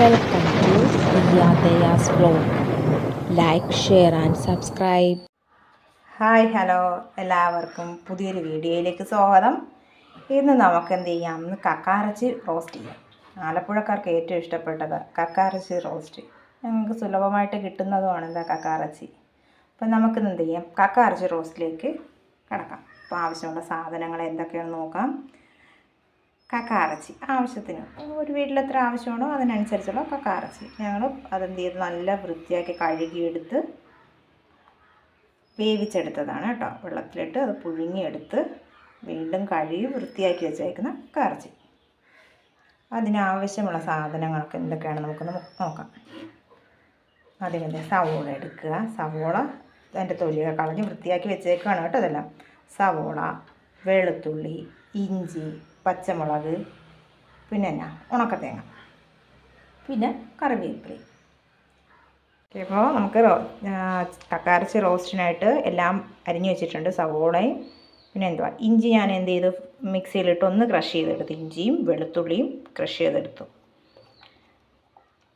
Welcome to Diya blog like share and subscribe hi hello എല്ലാവർക്കും പുതിയൊരു വീഡിയോയിലേക്ക് സ്വാഗതം. ഇന്ന് നമുക്ക് എന്ത് ചെയ്യാം? ഇന്ന് കക്കാറച്ചി റോസ്റ്റ് ചെയ്യാം. ആലപ്പുഴക്കാർക്ക് ഏറ്റവും ഇഷ്ടപ്പെട്ടത് കക്കാറച്ചി റോസ്റ്റ് ഞങ്ങൾക്ക് സുലഭമായിട്ട് കിട്ടുന്നതുമാണ് എന്താ കക്കാറച്ചി? അപ്പം നമുക്കിന്ന് എന്ത് ചെയ്യാം? കക്കാറച്ചി റോസ്റ്റിലേക്ക് കിടക്കാം. അപ്പോൾ ആവശ്യമുള്ള സാധനങ്ങൾ എന്തൊക്കെയാണെന്ന് നോക്കാം. കക്കാറച്ചി ആവശ്യത്തിന്. ഒരു വീട്ടിൽ എത്ര ആവശ്യമാണോ അതിനനുസരിച്ചുള്ള കക്കാറച്ചി. ഞങ്ങൾ അതെന്ത് ചെയ്ത്? നല്ല വൃത്തിയാക്കി കഴുകിയെടുത്ത് വേവിച്ചെടുത്തതാണ് കേട്ടോ. വെള്ളത്തിലിട്ട് അത് പുഴുങ്ങിയെടുത്ത് വീണ്ടും കഴുകി വൃത്തിയാക്കി വെച്ചേക്കുന്ന കറച്ചി അതിനാവശ്യമുള്ള സാധനങ്ങളൊക്കെ എന്തൊക്കെയാണ് നമുക്കൊന്ന് നോക്കാം. ആദ്യം തന്നെ സവോള എടുക്കുക. സവോള അതിന്റെ തൊലിയൊക്കെ കളഞ്ഞ് വൃത്തിയാക്കി വെച്ചേക്കുകയാണ് കേട്ടോ അതെല്ലാം സവോള വെളുത്തുള്ളി ഇഞ്ചി പച്ചമുളക് പിന്നെ എന്നാ ഉണക്ക തേങ്ങ പിന്നെ കറിവേപ്പില. ഇപ്പോൾ നമുക്ക് കക്കാരച്ചി റോസ്റ്റിനായിട്ട് എല്ലാം അരിഞ്ഞു വെച്ചിട്ടുണ്ട് സവോളയും പിന്നെ എന്തുവാ ഇഞ്ചി ഞാൻ എന്ത് ചെയ്തു മിക്സിയിലിട്ട് ഒന്ന് ക്രഷ് ചെയ്തെടുത്തു. ഇഞ്ചിയും വെളുത്തുള്ളിയും ക്രഷ് ചെയ്തെടുത്തു.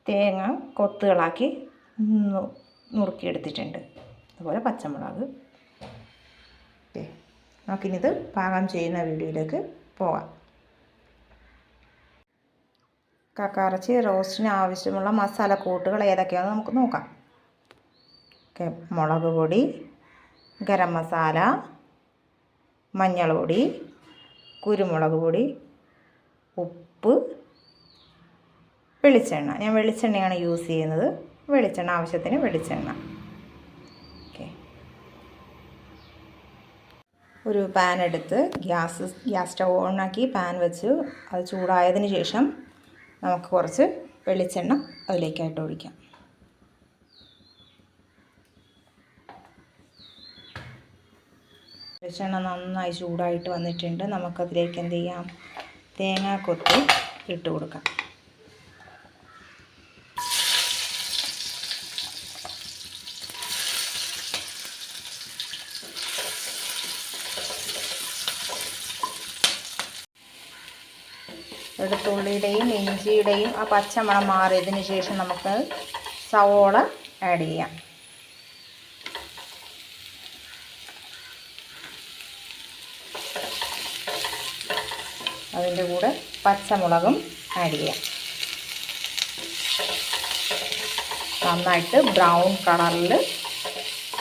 തേങ്ങ കൊത്തുകളാക്കി നുറുക്കിയെടുത്തിട്ടുണ്ട്. അതുപോലെ പച്ചമുളക്. ഓക്കെ. നമുക്കിനിത് പാകം ചെയ്യുന്ന വീഡിയോയിലേക്ക് പോകാം കക്കാറച്ചി റോസ്റ്റിന് ആവശ്യമുള്ള മസാല കൂട്ടുകൾ ഏതൊക്കെയാണെന്ന് നമുക്ക് നോക്കാം. ഓക്കെ മുളക് പൊടി ഗരം മസാല മഞ്ഞൾ പൊടി കുരുമുളക് പൊടി ഉപ്പ് വെളിച്ചെണ്ണ. ഞാൻ വെളിച്ചെണ്ണയാണ് യൂസ് ചെയ്യുന്നത്. വെളിച്ചെണ്ണ ആവശ്യത്തിന് വെളിച്ചെണ്ണ. ഓക്കെ. ഒരു പാൻ എടുത്ത് ഗ്യാസ് ഗ്യാസ് സ്റ്റവ് ഓണാക്കി പാൻ വെച്ച് അത് ചൂടായതിന് ശേഷം നമുക്ക് കുറച്ച് വെളിച്ചെണ്ണ അതിലേക്കായിട്ട് ഒഴിക്കാം. വെളിച്ചെണ്ണ നന്നായി ചൂടായിട്ട് വന്നിട്ടുണ്ട്. നമുക്കതിലേക്ക് എന്ത് ചെയ്യാം? തേങ്ങാക്കൊത്ത് ഇട്ട് കൊടുക്കാം. വെളുത്തുള്ളിയുടെയും ഇഞ്ചിയുടെയും ആ പച്ചമണം മാറിയതിന് ശേഷം നമുക്ക് സവോള ആഡ് ചെയ്യാം. അതിന്റെ കൂടെ പച്ചമുളകും ആഡ് ചെയ്യാം. നന്നായിട്ട് ബ്രൗൺ കളറിൽ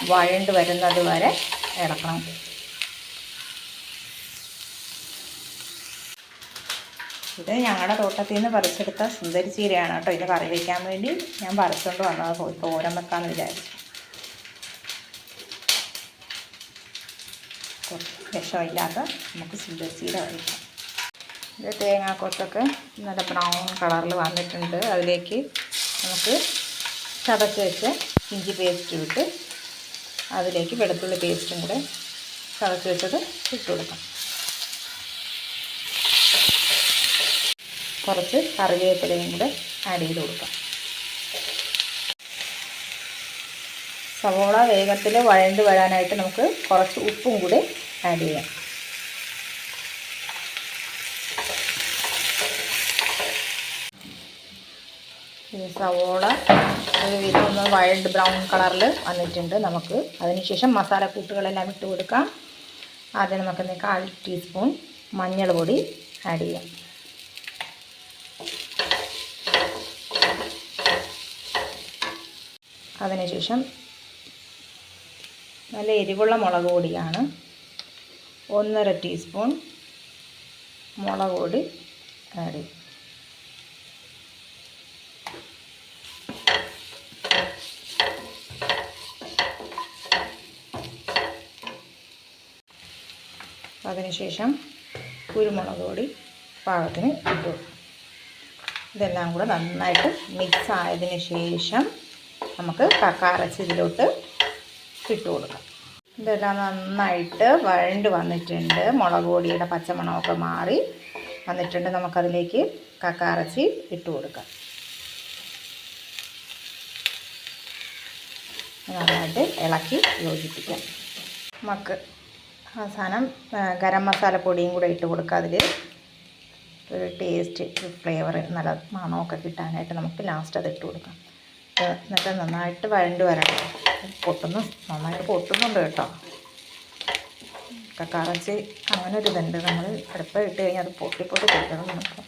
വഴണ്ട് വരുന്നത് വരെ ഇളക്കണം. ഇത് ഞങ്ങളുടെ തോട്ടത്തിൽ നിന്ന് പറിച്ചെടുത്ത സുന്ദരി ചീരയാണ് കേട്ടോ. ഇത് കറി വയ്ക്കാൻ വേണ്ടി ഞാൻ പറിച്ചുകൊണ്ട് വന്നത്. തോരൻ വെക്കാമെന്ന് വിചാരിച്ചു. വിഷമില്ലാത്ത നമുക്ക് സുന്ദരി ചീര കഴിക്കാം. ഇത് തേങ്ങാക്കൊത്തൊക്കെ നല്ല ബ്രൗൺ കളറിൽ വന്നിട്ടുണ്ട്. അതിലേക്ക് നമുക്ക് ചതച്ച് വെച്ച് ഇഞ്ചി പേസ്റ്റ് ഇട്ട് അതിലേക്ക് വെളുത്തുള്ളി പേസ്റ്റും കൂടെ ചതച്ച് വെച്ചത് ഇട്ട് കൊടുക്കാം. കുറച്ച് കറിവേപ്പിലയും കൂടെ ആഡ് ചെയ്ത് കൊടുക്കാം. സവോള വേഗത്തിൽ വഴണ്ട് വരാനായിട്ട് നമുക്ക് കുറച്ച് ഉപ്പും കൂടെ ആഡ് ചെയ്യാം. സവോള ഒന്ന് വൈൽഡ് ബ്രൗൺ കളറിൽ വന്നിട്ടുണ്ട്. നമുക്ക് അതിനുശേഷം മസാലക്കൂട്ടുകളെല്ലാം ഇട്ട് കൊടുക്കാം. ആദ്യം നമുക്ക് കാൽ ടീസ്പൂൺ മഞ്ഞൾ പൊടി ആഡ് ചെയ്യാം. അതിനുശേഷം നല്ല എരിവുള്ള മുളക് പൊടിയാണ്. ഒന്നര ടീസ്പൂൺ മുളക് പൊടി ആഡ് അതിനുശേഷം കുരുമുളക് പൊടി പാകത്തിന് ഇട്ടു ഇതെല്ലാം കൂടെ നന്നായിട്ട് മിക്സ് ആയതിനു ശേഷം നമുക്ക് കക്കാറച്ചി ഇതിലോട്ട് ഇട്ട് കൊടുക്കാം. ഇതെല്ലാം നന്നായിട്ട് വഴണ്ട് വന്നിട്ടുണ്ട്. മുളക് പൊടിയുടെ പച്ചമണമൊക്കെ മാറി വന്നിട്ടുണ്ട്. നമുക്കതിലേക്ക് കക്കാറച്ചി ഇട്ട് കൊടുക്കാം. നന്നായിട്ട് ഇളക്കി യോജിപ്പിക്കാം. നമുക്ക് അവസാനം ഗരം മസാല പൊടിയും കൂടെ ഇട്ട് കൊടുക്കുക അതിൽ ഒരു ടേസ്റ്റ് ഫ്ലേവർ നല്ല മണമൊക്കെ കിട്ടാനായിട്ട് നമുക്ക് ലാസ്റ്റ് അത് ഇട്ട് കൊടുക്കാം. എന്നിട്ട് നന്നായിട്ട് വഴണ്ട് വരണം. പൊട്ടുന്നു നന്നായിട്ട് പൊട്ടുന്നുണ്ട് കേട്ടോ. കക്കാറച്ചി അങ്ങനെ ഒരു ഇതുണ്ട്. നമ്മൾ അടുപ്പ് ഇട്ട് കഴിഞ്ഞാൽ അത് പൊട്ടി പൊട്ടി കൊടുക്കണം നമുക്ക്.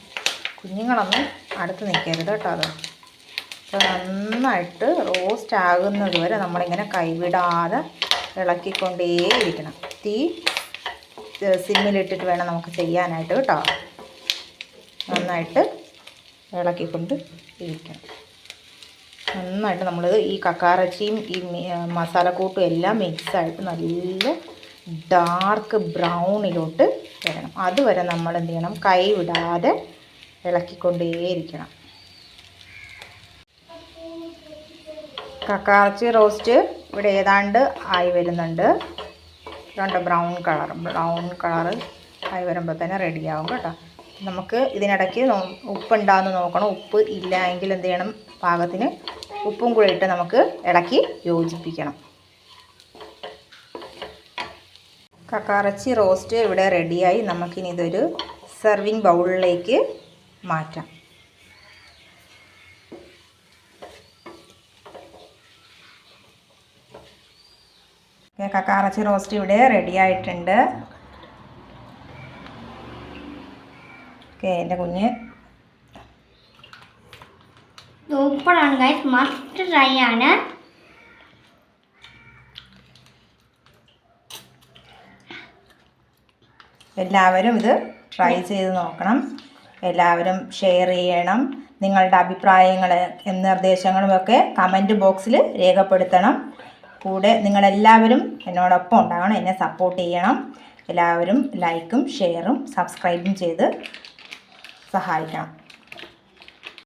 കുഞ്ഞുങ്ങളൊന്നും അടുത്ത് നിൽക്കരുത് കേട്ടോ അത്. അപ്പോൾ നന്നായിട്ട് റോസ്റ്റ് ആകുന്നത് വരെ നമ്മളിങ്ങനെ കൈവിടാതെ ഇളക്കിക്കൊണ്ടേയിരിക്കണം. തീ സിമ്മിലിട്ടിട്ട് വേണം നമുക്ക് ചെയ്യാനായിട്ട് കേട്ടോ. നന്നായിട്ട് ഇളക്കിക്കൊണ്ട് ഇരിക്കണം. നന്നായിട്ട് നമ്മൾ ഈ കക്കാറച്ചിയും ഈ മസാലക്കൂട്ടും എല്ലാം മിക്സായിട്ട് നല്ല ഡാർക്ക് ബ്രൗണിലോട്ട് വരണം അതുവരെ നമ്മൾ എന്ത് ചെയ്യണം കൈ വിടാതെ ഇളക്കിക്കൊണ്ടേയിരിക്കണം. കക്കാറച്ചി റോസ്റ്റ് ഇവിടെ ഏതാണ്ട് ആയി വരുന്നുണ്ട്. രണ്ട് ബ്രൗൺ കളർ. ബ്രൗൺ കളർ ആയി വരുമ്പോൾ തന്നെ റെഡിയാവും കേട്ടോ. നമുക്ക് ഇതിനിടയ്ക്ക് ഉപ്പ് ഉപ്പുണ്ടാകുന്ന നോക്കണം. ഉപ്പ് ഇല്ല എങ്കിൽ എന്ത് ചെയ്യണം പാകത്തിന് ഉപ്പും കൂടെ ഇട്ട് നമുക്ക് ഇളക്കി യോജിപ്പിക്കണം. കക്കാറച്ചി റോസ്റ്റ് ഇവിടെ റെഡിയായി നമുക്കിനി ഇതൊരു സെർവിങ് ബൗളിലേക്ക് മാറ്റാം. കക്കാറച്ചി റോസ്റ്റ് ഇവിടെ റെഡിയായിട്ടുണ്ട് ഓക്കെ എന്റെ കുഞ്ഞ് സൂപ്പറാണ് ഗൈസ് മസ്റ്റ് ട്രൈ ആണ്. എല്ലാവരും ഇത് ട്രൈ ചെയ്ത് നോക്കണം. എല്ലാവരും ഷെയർ ചെയ്യണം. നിങ്ങളുടെ അഭിപ്രായങ്ങൾ നിർദ്ദേശങ്ങളും ഒക്കെ കമന്റ് ബോക്സിൽ രേഖപ്പെടുത്തണം. കൂടെ നിങ്ങളെല്ലാവരും എന്നോടൊപ്പം ഉണ്ടാകണം എന്നെ സപ്പോർട്ട് ചെയ്യണം. എല്ലാവരും ലൈക്കും ഷെയറും സബ്സ്ക്രൈബും ചെയ്ത് സഹായിക്കണം.